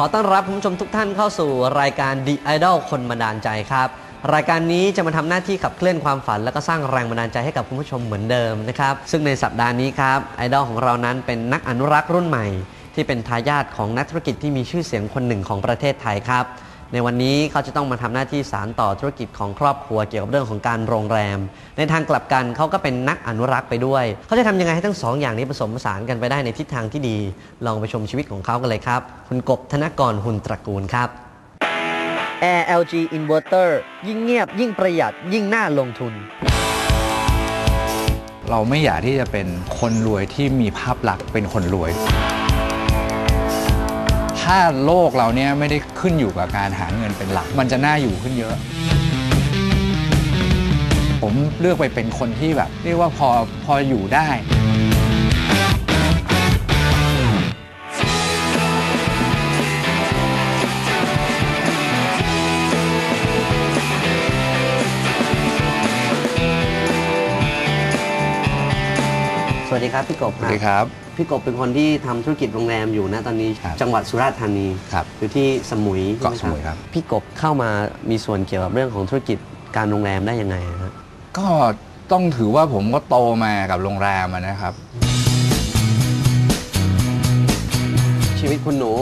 อต้อนรับคุณผู้ชมทุกท่านเข้าสู่รายการ The Idol คนบันดาลใจครับ รายการนี้จะมาทำหน้าที่ขับเคลื่อนความฝัน และก็สร้างแรงบันดาลใจให้กับคุณผู้ชมเหมือนเดิมนะครับ ซึ่งในสัปดาห์นี้ครับไอดอลของเรานั้นเป็นนักอนุรักษ์รุ่นใหม่ ที่เป็นทายาทของนักธุรกิจที่มีชื่อเสียงคนหนึ่งของประเทศไทยครับ ในวันนี้เขาจะต้องมาทำหน้าที่สารต่อธุรกิจของครอบครัวเกี่ยวกับเรื่องของการโรงแรม ในทางกลับกันเขาก็เป็นนักอนุรักษ์ไปด้วย เขาจะทำยังไงให้ทั้งสองอย่างนี้ผสมผสานกันไปได้ในทิศทางที่ดี ลองไปชมชีวิตของเขากันเลยครับ คุณกบธนกรหุนตระกูลครับ Air LG Inverter ยิ่งเงียบ ยิ่งประหยัดยิ่งน่าลงทุน เราไม่อยากที่จะเป็นคนรวยที่มีภาพลักษณ์เป็นคนรวย ถ้าโลกเราเนี่ยไม่ได้ขึ้นอยู่กับการหาเงินเป็นหลัก มันจะน่าอยู่ขึ้นเยอะ ผมเลือกไปเป็นคนที่แบบ เรียกว่าพอพออยู่ได้ สวัสดีครับพี่กบสวัสดีครับ พี่กบเป็นคนที่ทำธุรกิจโรงแรมอยู่นะตอนนี้ครับจังหวัดสุราษฎร์ธานีครับอยู่ที่สมุยเกาะใช่ไหสมุยครับ พี่กบเข้ามามีส่วนเกี่ยวกับเรื่องของธุรกิจการโรงแรมได้ยังไงฮะก็ต้องถือว่าผมก็โตมากับโรงแรมอะนะครับ ชีวิตคุณหนู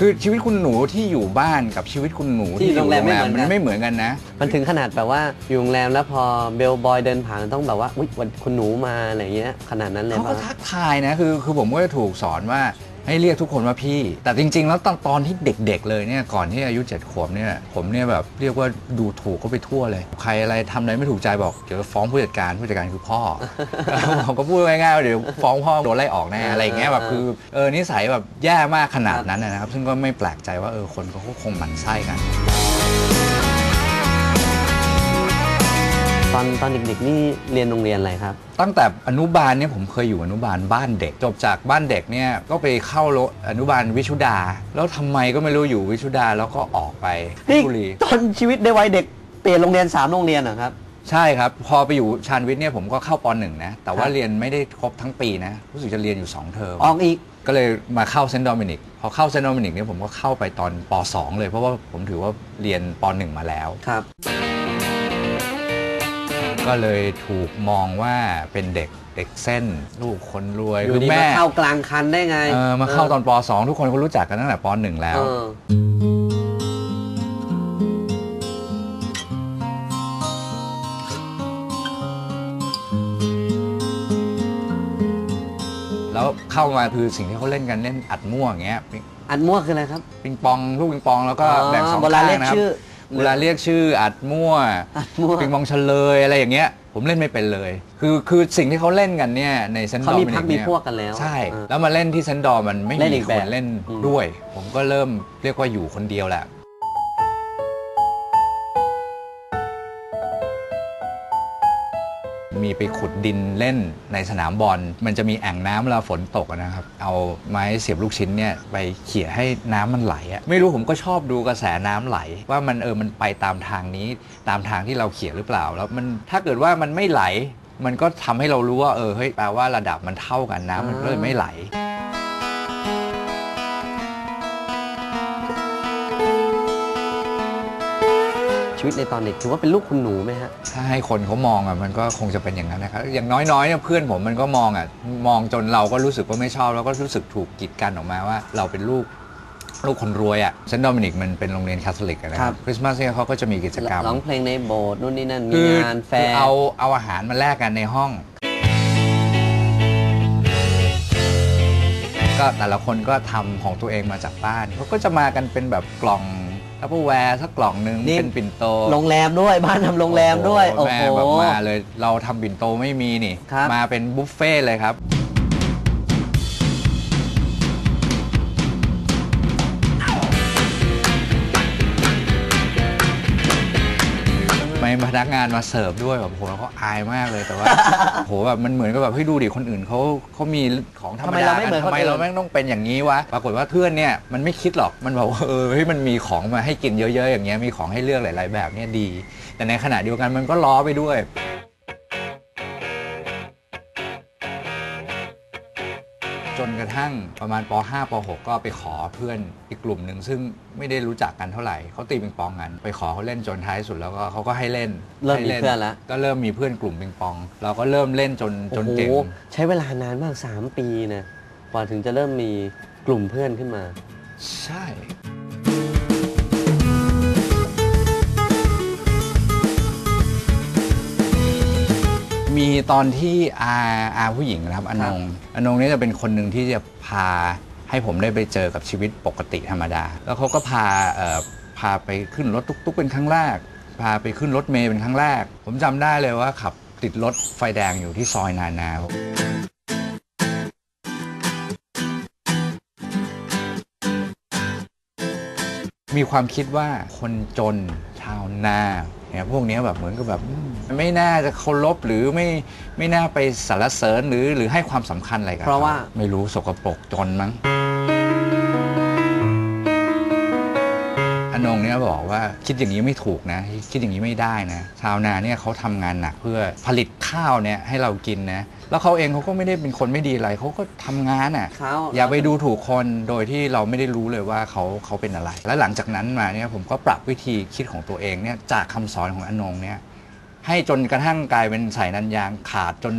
คือชีวิตคุณหนูที่อยู่บ้านกับชีวิตคุณหนูที่ที่อยู่โรงแรมไม่เหมือนกัน มันไม่เหมือนกันนะ มันถึงขนาดแบบว่าอยู่โรงแรมแล้วพอเบลบอยเดินผ่านต้องแบบว่า อุ๊ยวันคุณหนูมาอะไรเงี้ยขนาดนั้นเลยเขาก็ปะ ทักทายนะคือคือผมก็จะถูกสอนว่า ให้เรียกทุกคนว่าพี่ แต่จริง ๆ แล้วตอนตอนที่เด็ก ๆ เลยเนี่ยก่อนที่อายุ7ขวบเนี่ยผมเนี่ยแบบเรียกว่าดูถูกเขาไปทั่วเลย ใครอะไรทำอะไรไม่ถูกใจบอกเดี๋ยวฟ้องผู้จัดการผู้จัดการคือพ่อ ผมก็พูดง่ายๆว่าเดี๋ยวฟ้องพ่อโดนไล่ออกแน่อะไรอย่างเงี้ยแบบคือเออนิสัยแบบแย่มากขนาดนั้นนะครับซึ่งก็ไม่แปลกใจว่าเออคนเขาก็คงหมั่นไส้กัน อนตอนเด็กๆนี่เรียนโรงเรียนอะไรครับ ตั้งแต่อนุบาลเนี่ยผมเคยอยู่อนุบาลบ้านเด็ก จบจากบ้านเด็กเนี่ยก็ไปเข้าโรอนุบาลวิชุดา แล้วทำไมก็ไม่รู้อยู่วิชุดาแล้วก็ออกไปเพชนี่รบุรี ตอนชีวิตในวัยเด็กเปลี่ยนโรงเรียนสามโรงเรียนเหรอครับ ใช่ครับ พอไปอยู่ชาญวิทย์เนี่ยผมก็เข้าปหนึ่งนะ แต่ว่าครับ เรียนไม่ได้ครบทั้งปีนะ รู้สึกจะเรียนอยู่ 2 เทอมออกอีก ก็เลยมาเข้าเซนต์โดมินิกพอเข้าเซนต์โดมินิกเนี่ยผมก็เข้าไปตอนป .2 เลยเพราะว่าผมถือว่าเรียนป .1 มาแล้ว ครับ ก็เลยถูกมองว่าเป็นเด็กเด็กเส้น ลูกคนรวยอยู่คือดีแม่มาเข้ากลางคันได้ไงเออมาเข้าตอนป .2 ทุกคนก็รู้จักกันตั้งแต่ป .1 แล้วเออแล้วเข้ามาคือสิ่งที่เขาเล่นกันเล่นอัดมั่วอย่างเงี้ยปิงอันมั่วคืออะไรครับ ปิงปองลูกปิงปองแล้วก็อ๋อแบ่งสองเวลาข้างเรียกนะครับชื่อ เวลาเรียกชื่ออัดมั่วอัดมั่วปิงปองเฉลยอะไรอย่างเงี้ย ผมเล่นไม่เป็นเลย คือคือสิ่งที่เขาเล่นกันเนี่ยในเซนต์ดเขาอมีมินิพักกมีเนี่ยพวกกันแล้ว ใช่เออแล้วมาเล่นที่เซนต์ดอร์มันไม่เล่นมีอีกคแบนบเล่นอืมด้วย ผมก็เริ่มเรียกว่าอยู่คนเดียวแหละ มีไปขุดดินเล่นในสนามบอล มันจะมีแอ่งน้ำเวลาฝนตกอะนะครับ เอาไม้เสียบลูกชิ้นเนี่ยไปเขี่ยให้น้ำมันไหลอะไม่รู้ผมก็ชอบดูกระแสน้ำไหล ว่ามันเออมันไปตามทางนี้ ตามทางที่เราเขี่ยหรือเปล่า แล้วมันถ้าเกิดว่ามันไม่ไหล มันก็ทำให้เรารู้ว่าเออเฮ้ยแปลว่าระดับมันเท่ากันน้ำมันเลยไม่ไหล ชีวิตในตอนเด็กถือว่าเป็นลูกคุณหนูไหมฮะ ถ้าให้คนเขามองอะมันก็คงจะเป็นอย่างนั้นนะครับอย่างน้อยๆเนี่ยเพื่อนผมมันก็มองอะมองจนเราก็รู้สึกว่าไม่ชอบ แล้วก็รู้สึกถูกกีดกันออกมาว่า เราเป็นลูกลูกคนรวยอะเซนต์โดมินิกมันเป็นโรงเรียนคาทอลิกอะนะคครัรับบ คริสต์มาสเนี่ยเขาก็จะมีกิจกรรมร้องเพลงในโบสถ์นู่นนี่นั่นมีคืองานแฟคือร์เอาเอาอาหารมาแลกกันในห้อง ก็แต่ละคนก็ทำของตัวเองมาจากบ้านเขาก็จะมากันเป็นแบบกล่อง ทัพเปอร์แวร์สักกล่องหนึงนี่ เป็นปิ่นโตโรงแรมด้วยบ้านทำโรงแรมด้วย โอ้แม่โหแบบมาเลย เราทำปิ่นโตไม่มีนี่ ครับ มาเป็นบุฟเฟ่ต์เลยครับ ไม่พนักงานมาเสิร์ฟด้วยแบบโหเราก็อายมากเลยแต่ว่า โหแบบมันเหมือนกับแบบเฮ้ยดูดิคนอื่นเขาเขามีของธรรมทำไมดาเราไม่กันเหมือนทำไมคนอื่นเราแม่งต้องเป็นอย่างนี้วะปรากฏว่าเพื่อนเนี่ยมันไม่คิดหรอกมันบอกว่าเออเฮ้ยมันมีของมาให้กินเยอะ ๆ อย่างเงี้ยมีของให้เลือกหลาย ๆ แบบเนี่ยดี แต่ในขณะเดียวกันมันก็ล้อไปด้วย ทั่งประมาณป .5 ป .6 ก็ไปขอเพื่อนอีกกลุ่มหนึ่งซึ่งไม่ได้รู้จักกันเท่าไหร่เขาตีปิงปองกันไปขอเขาเล่นจนท้ายสุดแล้วก็เขาก็ให้เล่นเริ่มมีให้เพื่อนแล้วก็เริ่มมีเพื่อนกลุ่มปิงปอง เราก็เริ่มเล่นจนจนเก่ง โอ้โหใช้เวลานานมาก 3 ปีนะกว่าถึงจะเริ่มมีกลุ่มเพื่อนขึ้นมา ใช่ ตอนที่อาอาผู้หญิงนะครับอนงอนงเนี่ยจะเป็นคนหนึ่งที่จะพาให้ผมได้ไปเจอกับชีวิตปกติธรรมดา แล้วเขาก็พาเอ่อพาไปขึ้นรถตุ๊กๆเป็นครั้งแรก พาไปขึ้นรถเมย์เป็นครั้งแรก ผมจำได้เลยว่าขับติดรถไฟแดงอยู่ที่ซอยนานา มีความคิดว่าคนจนชาวนา เนี่ยพวกเนี้ยแบบเหมือนกับแบบอืมไม่น่าจะเคารพหรือไม่ไม่น่าไปสรรเสริญหรือหรือให้ความสำคัญอะไรกับเพราะว่าขไม่รู้สกปรกจนมั้ง อนงเนี่ยบอกว่าคิดอย่างนี้ไม่ถูกนะ คิดอย่างนี้ไม่ได้นะชาวนาเนี่ยเขาทำงานหนักเพื่อผลิตข้าวเนี่ยให้เรากินนะแล้วเขาเองเขาก็ไม่ได้เป็นคนไม่ดีอะไรเขาก็ทำงานอะเขาอย่าไปดูถูกคนโดยที่เราไม่ได้รู้เลยว่าเขาเขาเป็นอะไร และหลังจากนั้นมาเนี่ยผมก็ปรับวิธีคิดของตัวเองเนี่ยจากคำสอนของอนงเนี่ยให้จนกระทั่งกลายเป็นสายนันยางขาดจน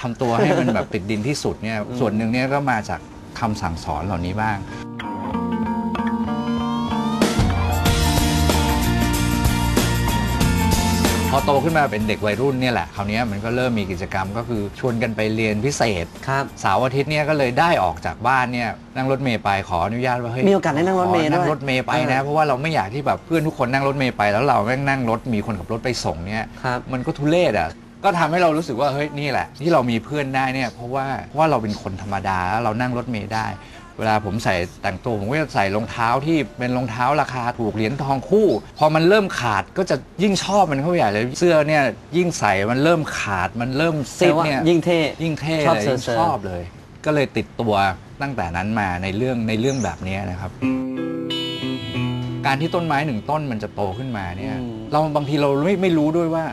ทำตัวให้มันแบบติดดินที่สุดเนี่ยส่วนหนึ่งเนี่ยก็มาจากคำสั่งสอนเหล่านี้บ้าง พอโตขึ้นมาเป็นเด็กวัยรุ่นเนี่ยแหละคราวเนี้ยมันก็เริ่มมีกิจกรรมก็คือชวนกันไปเรียนพิเศษครับเสาร์อาทิตย์เนี่ยก็เลยได้ออกจากบ้านเนี่ยนั่งรถเมย์ไปขออนุญาตว่าเฮ้ยมีโอกาสได้นั่งรถเมย์ขอนั่ด้งวยรถเมย์ไปเอนะอเพราะว่าเราไม่อยากที่แบบเพื่อนทุกคนนั่งรถเมย์ไปแล้วเราแม่งนั่งรถมีคนขับรถไปส่งเนี่ยครับมันก็ทุเรศอะก็ทำให้เรารู้สึกว่าเฮ้ยนี่แหละที่เรามีเพื่อนได้เนี่ยเพราะว่าเพราะว่าเราเป็นคนธรรมดาแล้วเรานั่งรถเมย์ได้ เวลาผมใส่แต่งตัวผมก็จะใส่รองเท้าที่เป็นรองเท้าราคาถูกเหรียญทองคู่ พอมันเริ่มขาดก็จะยิ่งชอบมันเข้าไปใหญ่เลยเสื้อเนี่ยยิ่งใส่มันเริ่มขาดมันเริ่มซิแต่ดว่าเนี่ยยิ่งเท่ยิ่งเท่ชอบเลยเซอร์ยิ่งเซอร์ชอบเลย ก็เลยติดตัวตั้งแต่นั้นมาในเรื่องในเรื่องแบบนี้นะครับ การที่ต้นไม้หนึ่งต้นมันจะโตขึ้นมาเนี่ยอืมเราบางทีเราไม่ไม่รู้ด้วยว่า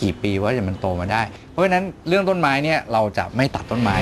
กี่ปีว่าจะมันโตมาได้ เพราะฉะนั้นเรื่องต้นไม้เนี่ยเราจะไม่ตัดต้นไม้